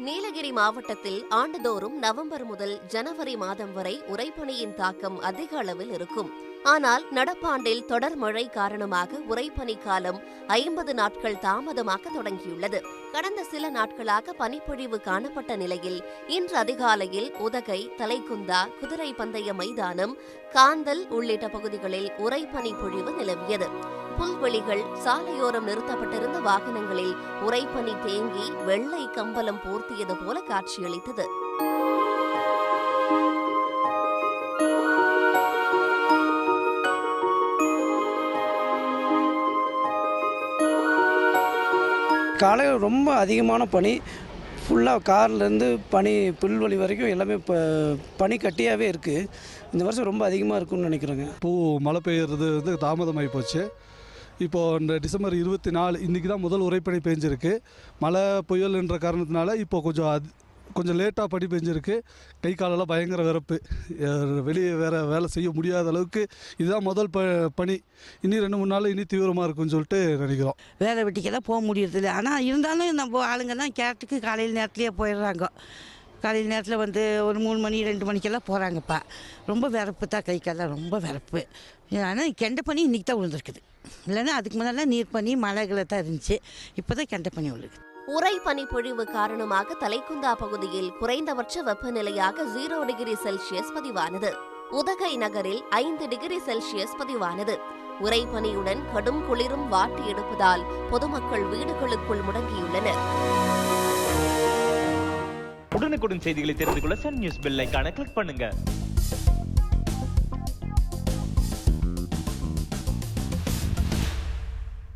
நீலகிரி மாவட்டத்தில் ஆண்டுதோறும் நவம்பர் முதல் ஜனவரி மாதம் வரை உறைபனியின் தாக்கம் அதிக அளவில் இருக்கும். ஆனால் நடப்பாண்டில் தொடர் மழை காரணமாக உறைபனி காலம் ஐம்பது நாட்கள் தாமதமாக தொடங்கியுள்ளது. கடந்த சில நாட்களாக பனிப்பொழிவு காணப்பட்ட நிலையில் இன்று அதிகாலையில் உதகை தலைக்குந்தா குதிரை பந்தய மைதானம் காந்தல் உள்ளிட்ட பகுதிகளில் உறைபனி பொழிவு நிலவியது. புல்வெளிகள் சாலையோரம் நிறுத்தப்பட்டிருந்த வாகனங்களில் உறைபனி தேங்கி வெள்ளை கம்பளம் போர்த்தியது போல காட்சியளித்தது. காலையில் ரொம்ப அதிகமான பனி. ஃபுல்லாக கார்லேருந்து பனி புல்வெளி வரைக்கும் எல்லாமே இப்போ பனி கட்டியாகவே இருக்குது இந்த வருஷம் ரொம்ப அதிகமாக இருக்கும்னு நினைக்கிறேங்க. பூ மழை பெய்யறது வந்து தாமதமாகி போச்சு. இப்போது இந்த டிசம்பர் இருபத்தி நாலு இன்றைக்கி தான் முதல் உரைப்பனி பெஞ்சிருக்கு. மழை புயல்ன்ற காரணத்தினால இப்போ கொஞ்சம் அது கொஞ்சம் லேட்டாக படி பெஞ்சிருக்கு கை காலெல்லாம் பயங்கர விறப்பு. வெளியே வேறு வேலை செய்ய முடியாத அளவுக்கு இதுதான் முதல் ப பணி. இனி ரெண்டு மூணு நாள் இனி தீவிரமாக இருக்கும்னு சொல்லிட்டு நினைக்கிறோம். வேலை வெட்டிக்கெல்லாம் போக முடியறதில்ல ஆனால் இருந்தாலும் நம்ம ஆளுங்கெல்லாம் கேட்டுக்கு காலையில் நேரத்துலேயே போயிடுறாங்க. காலையில் நேரத்தில் வந்து ஒரு மூணு மணி ரெண்டு மணிக்கெல்லாம் போகிறாங்கப்பா ரொம்ப விறப்பு தான் கை காலெல்லாம் ரொம்ப விறப்பு. ஆனால் கெண்ட பனி இன்றைக்கி தான் விழுந்திருக்குது. இல்லைன்னா அதுக்கு முன்னால் நீர் பனி மழைகளை தான் இருந்துச்சு. இப்போ தான் கெண்ட பனி விழுகுது. உறை பனிப்பொழிவு காரணமாக தலைக்குந்தா பகுதியில் குறைந்தபட்ச வெப்பநிலையாக ஜீரோ டிகிரி செல்சியஸ் பதிவானது. உதகை நகரில் ஐந்து டிகிரி செல்சியஸ் பதிவானது. உறைபனியுடன் கடும் குளிரும் வாட்டி எடுப்பதால் பொதுமக்கள் வீடுகளுக்குள் முடங்கியுள்ளனர். உடனுக்குடன் செய்திகளை தெரிந்து கொள்ள சன் நியூஸ் பெல் கிளிக் பண்ணுங்க.